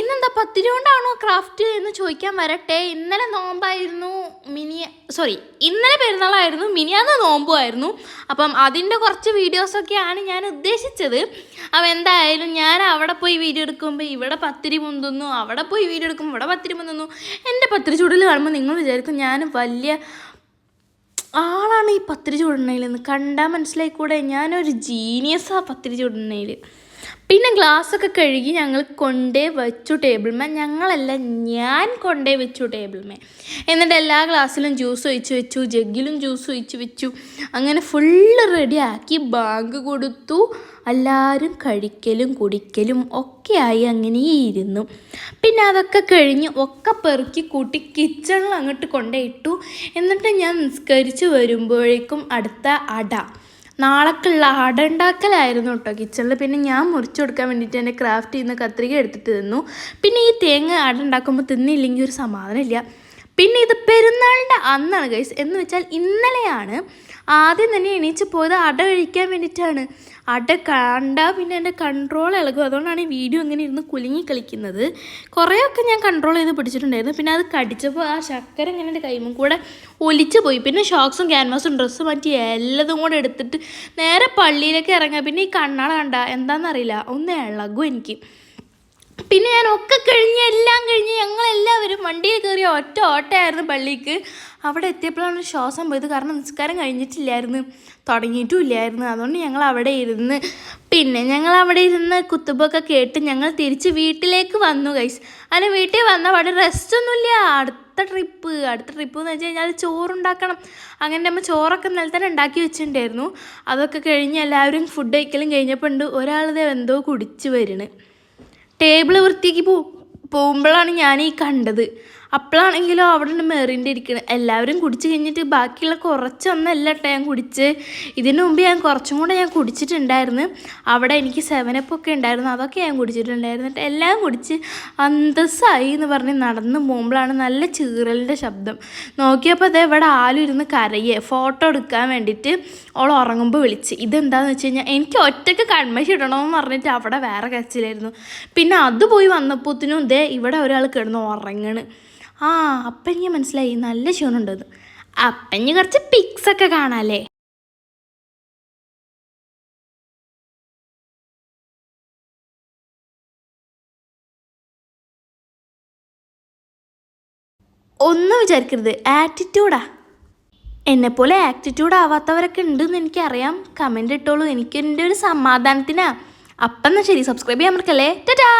ഇന്നെന്താ കൊണ്ടാണോ ക്രാഫ്റ്റ് എന്ന് ചോദിക്കാൻ വരട്ടെ? ഇന്നലെ നോമ്പായിരുന്നു മിനി സോറി ഇന്നലെ പെരുന്നാളായിരുന്നു മിനിയാന്ന് നോമ്പുമായിരുന്നു. അപ്പം അതിന്റെ കുറച്ച് വീഡിയോസൊക്കെയാണ് ഞാൻ ഉദ്ദേശിച്ചത്. അപ്പം എന്തായാലും ഞാൻ അവിടെ പോയി വീഡിയോ എടുക്കുമ്പോൾ ഇവിടെ പത്തിരി മുന്തുന്നു അവിടെ പോയി വീഡിയോ എടുക്കുമ്പോൾ ഇവിടെ പത്തിരി മുന്തുന്നു. എന്റെ പത്തിരി ചൂടിൽ കാണുമ്പോൾ നിങ്ങൾ വിചാരിക്കും ഞാൻ വലിയ ആളാണ് ഈ പത്തിരി ചുടണയിലെന്ന് കണ്ടാൽ മനസ്സിലായിക്കൂടെ? ഞാനൊരു ജീനിയസാണ് പത്തിരി ചുടണയിൽ പിന്നെ ഗ്ലാസ്സൊക്കെ കഴുകി ഞങ്ങൾ കൊണ്ടേ വെച്ചു ടേബിൾമേ ഞങ്ങളല്ല ഞാൻ കൊണ്ടേ വെച്ചു ടേബിൾമേ എന്നിട്ട് എല്ലാ ഗ്ലാസ്സിലും ജ്യൂസ് ഒഴിച്ച് വെച്ചു ജഗ്ഗിലും ജ്യൂസ് ഒഴിച്ച് വെച്ചു. അങ്ങനെ ഫുള്ള് റെഡിയാക്കി ബാങ്ക് കൊടുത്തു. എല്ലാവരും കഴിക്കലും കുടിക്കലും ഒക്കെയായി അങ്ങനെ ഇരുന്നു. പിന്നെ അതൊക്കെ കഴിഞ്ഞ് ഒക്കെ പെറുക്കി കൂട്ടി കിച്ചണിൽ അങ്ങോട്ട് കൊണ്ടേ ഇട്ടു. എന്നിട്ട് ഞാൻ നിസ്കരിച്ച് വരുമ്പോഴേക്കും അടുത്ത അട. നാളേക്കുള്ള അട ഉണ്ടാക്കലായിരുന്നു കേട്ടോ കിച്ചണിൽ പിന്നെ ഞാൻ മുറിച്ചു കൊടുക്കാൻ വേണ്ടിയിട്ട് എന്റെ ക്രാഫ്റ്റ് ചെയ്യുന്ന കത്രിക എടുത്തിട്ട് തിന്നു. പിന്നെ ഈ തേങ്ങ അട ഉണ്ടാക്കുമ്പോൾ തിന്നില്ലെങ്കിൽ ഒരു സമാധാനമില്ല. പിന്നെ ഇത് പെരുന്നാളിന്റെ അന്നാണ് ഗൈസ് എന്ന് വെച്ചാൽ ഇന്നലെയാണ്. ആദ്യം തന്നെ എണീച്ച് പോയത് അട കഴിക്കാൻ വേണ്ടിയിട്ടാണ്. അട കണ്ട പിന്നെ എന്റെ കൺട്രോൾ ഇളകും. അതുകൊണ്ടാണ് ഈ വീഡിയോ ഇങ്ങനെ ഇരുന്ന് കുലുങ്ങി കളിക്കുന്നത്. കുറേയൊക്കെ ഞാൻ കൺട്രോൾ ചെയ്ത് പിടിച്ചിട്ടുണ്ടായിരുന്നു. പിന്നെ അത് കടിച്ചപ്പോൾ ആ ശർക്കര ഇങ്ങനെ എന്റെ കൈമും കൂടെ ഒലിച്ചു പോയി. പിന്നെ ഷോക്സും ക്യാൻവാസും ഡ്രസ്സും മാറ്റി എല്ലതും കൂടെ എടുത്തിട്ട് നേരെ പള്ളിയിലേക്ക് ഇറങ്ങുക പിന്നെ ഈ കണ്ണാള കണ്ട എന്താണെന്നറിയില്ല ഒന്ന് ഇളകും എനിക്ക്. പിന്നെ ഞാൻ ഒക്കെ കഴിഞ്ഞ് എല്ലാം കഴിഞ്ഞ് ഞങ്ങളെല്ലാവരും വണ്ടിയിൽ കയറി ഒറ്റ ഓട്ടയായിരുന്നു പള്ളിക്ക്. അവിടെ എത്തിയപ്പോഴാണ് ശ്വാസം പോയത്. കാരണം നിസ്കാരം കഴിഞ്ഞിട്ടില്ലായിരുന്നു. തുടങ്ങിയിട്ടും ഇല്ലായിരുന്നു അതുകൊണ്ട് ഞങ്ങൾ അവിടെ ഇരുന്ന് പിന്നെ ഞങ്ങൾ അവിടെ ഇരുന്ന് കുത്തുബൊക്കെ കേട്ട് ഞങ്ങൾ തിരിച്ച് വീട്ടിലേക്ക് വന്നു ഗൈസ് അങ്ങനെ വീട്ടിൽ വന്ന അവിടെ റെസ്റ്റ് ഒന്നുമില്ല അടുത്ത ട്രിപ്പ് അടുത്ത ട്രിപ്പ് എന്ന് വെച്ച് കഴിഞ്ഞാൽ ചോറുണ്ടാക്കണം. അങ്ങനെ നമ്മൾ ചോറൊക്കെ ഇന്നലെ തന്നെ ഉണ്ടാക്കി വെച്ചിട്ടുണ്ടായിരുന്നു. അതൊക്കെ കഴിഞ്ഞ് എല്ലാവരും ഫുഡ് കഴിക്കലും കഴിഞ്ഞപ്പോൾ ഉണ്ട്. ഒരാളിത് എന്തോ കുടിച്ച് വരണ്. ടേബിൾ വൃത്തിക്ക് പോകുമ്പോഴാണ് ഞാൻ ഈ കണ്ടത്. അപ്പോഴാണെങ്കിലോ അവിടെ മെറിന്റെ ഇരിക്കണം. എല്ലാവരും കുടിച്ച് കഴിഞ്ഞിട്ട് ബാക്കിയുള്ള കുറച്ചൊന്നല്ല കേട്ടോ ഞാൻ കുടിച്ച്. ഇതിനു മുമ്പ് ഞാൻ കുറച്ചും കൂടെ ഞാൻ കുടിച്ചിട്ടുണ്ടായിരുന്നു. അവിടെ എനിക്ക് സെവനപ്പ് ഒക്കെ ഉണ്ടായിരുന്നു. അതൊക്കെ ഞാൻ കുടിച്ചിട്ടുണ്ടായിരുന്നു എല്ലാം കുടിച്ച് അന്തസ്സായി എന്ന് പറഞ്ഞ് നടന്ന് പോകുമ്പോഴാണ് നല്ല ചീറലിന്റെ ശബ്ദം. നോക്കിയപ്പോൾ അതേ ഇവിടെ ആലും ഇരുന്ന് കരയെ ഫോട്ടോ എടുക്കാൻ വേണ്ടിയിട്ട് അവൾ ഉറങ്ങുമ്പോൾ വിളിച്ച്. ഇതെന്താണെന്ന് വെച്ച് കഴിഞ്ഞാൽ എനിക്ക് ഒറ്റയ്ക്ക് കൺമശി ഇടണമെന്ന് പറഞ്ഞിട്ട് അവിടെ വേറെ കച്ചിലായിരുന്നു പിന്നെ അത് പോയി വന്നപ്പോത്തിനും ദേ ഇവിടെ ഒരാൾ കിടന്ന് ഉറങ്ങണ്. ആ അപ്പം മനസ്സിലായി. നല്ല ക്ഷീണുണ്ടെന്ന് അപ്പം കുറച്ച് പിക്സ് ഒക്കെ കാണാല്ലേ? ഒന്നും വിചാരിക്കരുത്. ആറ്റിറ്റ്യൂഡാ എന്നെപ്പോലെ ആറ്റിറ്റ്യൂഡ് ആവാത്തവരൊക്കെ ഉണ്ടെന്ന് എനിക്കറിയാം. കമന്റ് ഇട്ടോളൂ. എനിക്ക് എന്റെ ഒരു സമാധാനത്തിനാ. അപ്പം എന്നാൽ ശരി. സബ്സ്ക്രൈബ് ചെയ്യാൻ മറക്കല്ലേ? ടാറ്റാ